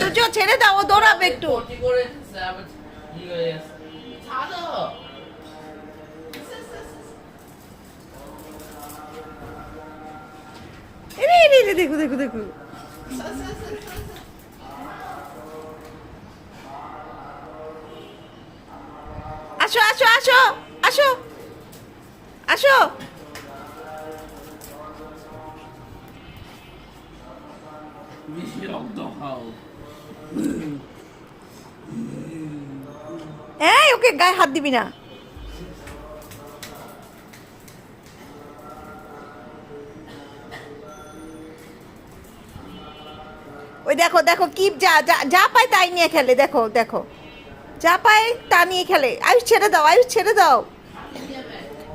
তুজো ছেড়ে দাও দৌড়াবে একটু। দেখো দেখো দেখো। আসো আসো আসো আসো আসো। বেশি রক্ত খাও। ওকে গায়ে হাত দিবি না। ওই দেখো দেখো কি যা যা পায় তাই নিয়ে খেলে, দেখো দেখো। যা পায় তা নিয়ে খেলে। আয়ুষ, ছেড়ে দাও, আয়ুষ, ছেড়ে দাও।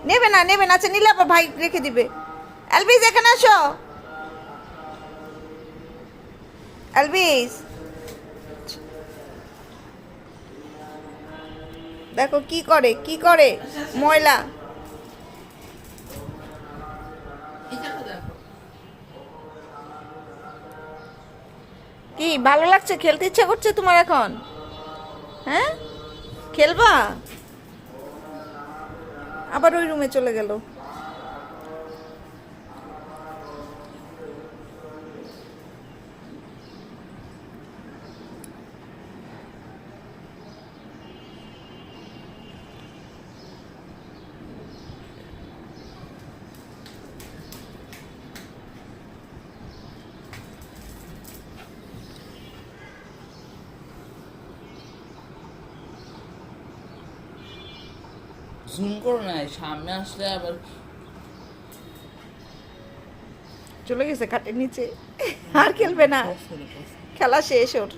নেবে না নেবে না আচ্ছা নিলে আবার ভাই রেখে দিবে। অ্যালবিস এখানে আসো। অ্যালবিস দেখো কি করে কি করে? ময়লা। কি, ভালো লাগছে? খেলতে ইচ্ছা করছে তোমার এখন? হ্যাঁ? খেলবা? আবার ওই রুমে চলে গেল। জুম করো না সামনে আসলে আবার চলে গেছে খাটের নিচে। আর খেলবে না। খেলা শেষ ওর।